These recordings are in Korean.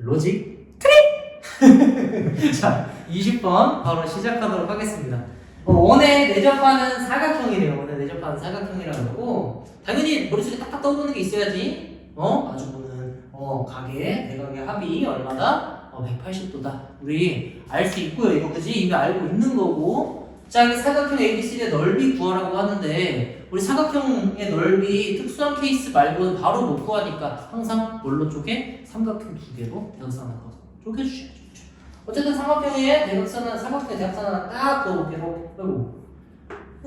로직 트릭! 자, 20번 바로 시작하도록 하겠습니다. 어, 원에 내접하는 사각형이래요. 원에 내접하는 사각형이라고 하고 당연히 머릿속에 딱딱 떠오르는 게 있어야지. 어? 마주보는 어, 가게, 대각의 합이 얼마다? 어, 180도다. 우리 알 수 있고요. 이거 그지? 이미 알고 있는 거고. 자, 이 사각형 ABC의 넓이 구하라고 하는데 우리 사각형의 넓이 특수한 케이스 말고는 바로 못 구하니까 항상 뭘로 쪼개? 삼각형 두 개로 대각선을 하나 쪼개주셔야죠. 그렇죠? 어쨌든 삼각형의 대각선은 삼각형의 대각선 하나 딱 그어볼게요. 그리고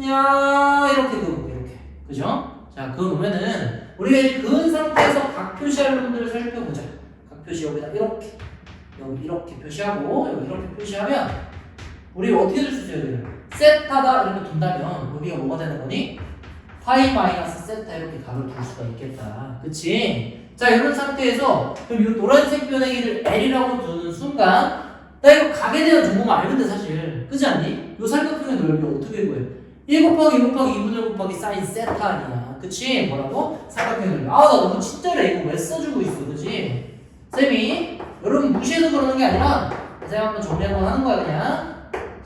야 이렇게 그어볼게요. 이렇게 그죠? 자 그어놓으면은 우리가 이제 그은 상태에서 각 표시할 놈들을 살펴보자. 각 표시 여기다 이렇게 여기 이렇게 표시하고 여기 이렇게 표시하면 우리 어떻게 줄 수 있어요? 여기를 세타다 이렇게 둔다면 여기가 뭐가 되는 거니? 파이 마이너스 세타 이렇게 각을 둘 수가 있겠다. 그치? 자, 이런 상태에서 그럼 이 노란색 변행이를 L이라고 두는 순간 나 이거 각에 대한 정보만 돼 사실. 그지 않니? 이 삼각형의 넓이 어떻게 구해? 1 곱하기 2 곱하기 2분의 1 곱하기 사인 세타 아니야. 그치? 뭐라고? 삼각형의 넓이. 아, 나 너무 친절해. 이거 왜 써주고 있어. 그지? 쌤이 여러분 무시해서 그러는 게 아니라 쌤 한번 정리 한번 하는 거야 그냥.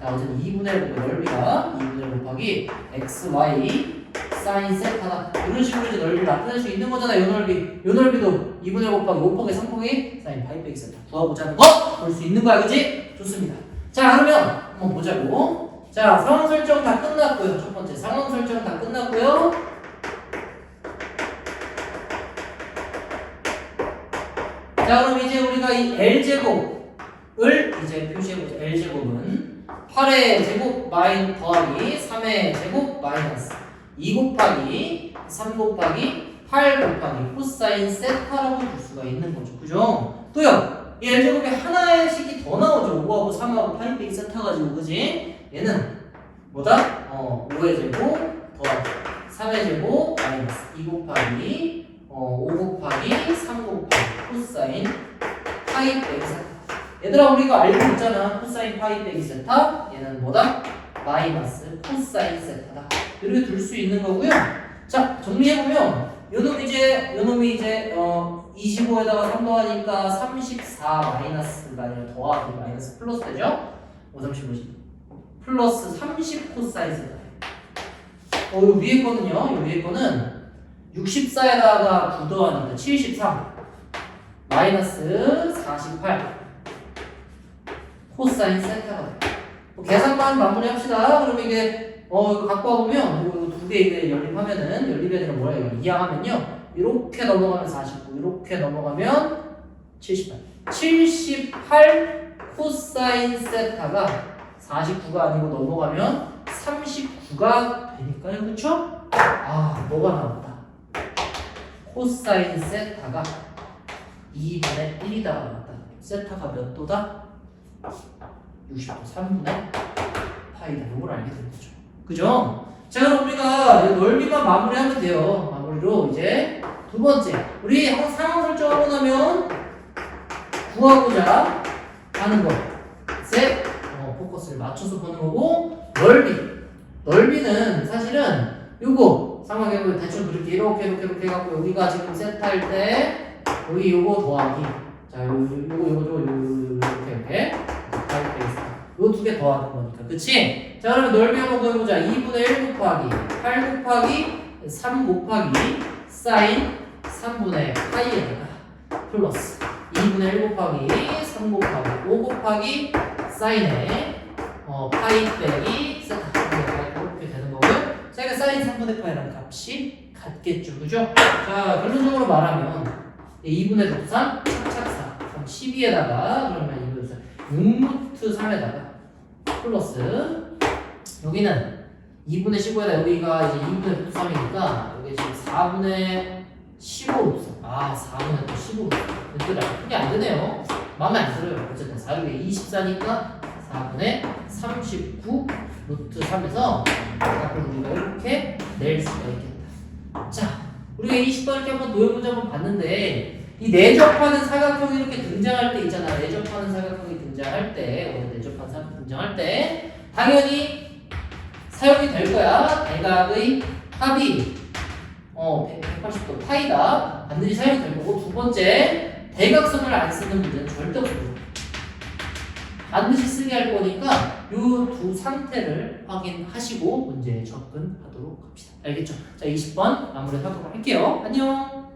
자, 어쨌든 2분의 1 넓이가 2분의 1 곱하기 x, y 사인 세타다. 이런 식으로 이제 넓이를 나타낼 수 있는 거잖아. 요 넓이. 요 넓이도 2분의 1 곱하기 5 곱하기 3 곱하기 사인 파이 빼기 세타. 구하고자 거! 볼 수 있는 거야. 그지? 좋습니다. 자, 그러면 한번 보자고. 자, 상황 설정 다 끝났고요. 첫 번째 상황 설정 다 끝났고요. 자, 그럼 이제 우리가 이 L제곱을 이제 표시해보자. L제곱은 8의 제곱 마인 더하기 3의 제곱 마이너스 2 곱하기 3 곱하기 8 곱하기 코사인 세타라고 줄 수가 있는 거죠. 그죠? 또요. 이 L제곱에 하나의 식이 더 나오죠. 5하고 3하고 8 빼기 세타 가지고 그지? 얘는 뭐다? 어, 5의 제곱 더하기 3의 제곱 마이너스 2 곱하기 어, 5 곱하기 3 곱하기 코사인 파이 빼기 세타. 얘들아 우리가 알고 있잖아. 코사인 파이 빼기 세타. 얘는 뭐다? 마이너스 코사인 세타다. 이렇게 둘 수 있는 거고요. 자 정리해보면 요놈 이제 요 놈이 이제 어 25에다가 3 더하니까 34 마이너스가 아니라 더하기 마이너스 플러스 되죠? 5, 30, 50 플러스 30 코사인 세타. 어, 요 위에 거는요. 요 위에 거는 64에다가 9 더하니까 73 마이너스 48 코사인 세타가 돼. 뭐 계산만 마무리합시다. 그럼 이게 어 이거 갖고 와보면 두 개 이게 연립하면은 연립이 아니라 뭐야 이거 이항하면요 이렇게 넘어가면 49 이렇게 넘어가면 78 78 코사인 세타가 49가 아니고 넘어가면 39가 되니까요 그쵸? 아 뭐가 나왔다 코사인 세타가 2분의 1이다 나왔다 세타가 몇 도다? 60도 3분의 파이다 이걸 알게 된 거죠 그죠? 자 그럼 우리가 이 넓이만 마무리하면 돼요 마무리로 이제 두 번째 우리 한 상황 설정하고 나면 구하고자 하는 것셋 어, 포커스를 맞춰서 보는 거고 넓이 넓이는 사실은 요거 상황에 대충 그렇게 이렇게 이렇게 이렇게 해갖고 여기가 지금 세트할 때 여기 요거 더하기 자 요거 요거 요거 요거 요거 이렇게 이렇게 요 두 개 더하는 거니까. 그치? 자 그러면 넓이 한번 구해보자. 2분의 1 곱하기 8 곱하기 3 곱하기 사인 3분의 파이에다가 플러스 2분의 1 곱하기 3 곱하기 5 곱하기 사인에 어, 파이 빼기 이렇게 되는 거고요. 자 이거 사인 3분의 파이라는 값이 같겠죠. 그죠? 자 결론적으로 말하면 2분의 독산 착착사. 그럼 12에다가 그러면 2분의 독산 6루트 3에다가 플러스 여기는 2분의 15에다 여기가 이제 2분의 3이니까 여기 지금 4분의 15아 4분의 또 15 이거 크게 안 되네요. 마음에 안 들어요. 어쨌든 4분의 24니까 4분의 39 루트 3에서 각을 우리가 이렇게 낼 수가 있겠다. 자 우리가 20번 이렇게 한번 도형문제 한번 봤는데 이 내접하는 사각형이 이렇게 등장할 때 있잖아. 내접하는 사각형이 등장할 때, 오늘 내접하는 사각형이 등장할 때, 당연히 사용이 될 거야. 대각의 합이, 어, 180도 파이다. 반드시 사용이 될 거고, 두 번째, 대각선을 안 쓰는 문제는 절대 없습니다. 반드시 쓰게 할 거니까 이 두 상태를 확인하시고 문제에 접근하도록 합시다. 알겠죠? 자, 20번 마무리하도록 할게요. 안녕.